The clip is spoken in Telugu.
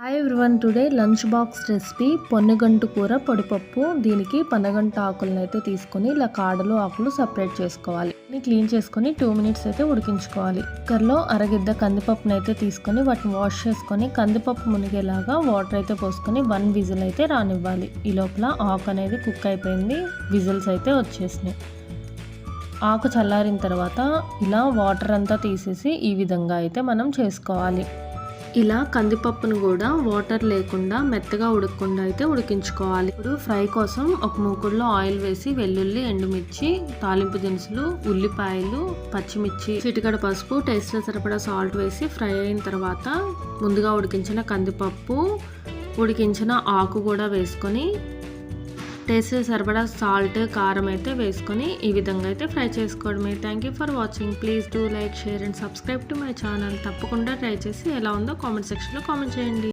Hi everyone today lunch box recipe పొన్నగంటు కూర పొడిపప్పు దీనికి పనగంట ఆకులను అయితే తీసుకొని ఇలా కాడలు ఆకులు సపరేట్ చేసుకోవాలి. దీన్ని క్లీన్ చేసుకొని టూ మినిట్స్ అయితే ఉడికించుకోవాలి. కుక్కర్లో అరగిద్ద కందిపప్పును అయితే తీసుకొని వాటిని వాష్ చేసుకొని కందిపప్పు మునిగేలాగా వాటర్ అయితే పోసుకొని వన్ విజిల్ అయితే రానివ్వాలి. ఈ లోపల ఆకు అనేది కుక్ అయిపోయింది విజిల్స్ అయితే వచ్చేసినాయి. ఆకు చల్లారిన తర్వాత ఇలా వాటర్ అంతా తీసేసి ఈ విధంగా అయితే మనం చేసుకోవాలి. ఇలా కందిపప్పును కూడా వాటర్ లేకుండా మెత్తగా ఉడకకుండా అయితే ఉడికించుకోవాలి. ఇప్పుడు ఫ్రై కోసం ఒక మూకుడులో ఆయిల్ వేసి వెల్లుల్లి ఎండుమిర్చి తాలింపు దినుసులు ఉల్లిపాయలు పచ్చిమిర్చి చిటికడ పసుపు టేస్ట్లో సరిపడా సాల్ట్ వేసి ఫ్రై అయిన తర్వాత ముందుగా ఉడికించిన కందిపప్పు ఉడికించిన ఆకు కూడా వేసుకొని టేస్ట్ సరిపడా సాల్ట్ కారం అయితే వేసుకొని ఈ విధంగా అయితే ఫ్రై చేసుకోవడమే. Thank you for watching please do like share and subscribe to my channel తప్పకుండా ట్రై చేసి ఎలా ఉందో కామెంట్ సెక్షన్లో కామెంట్ చేయండి.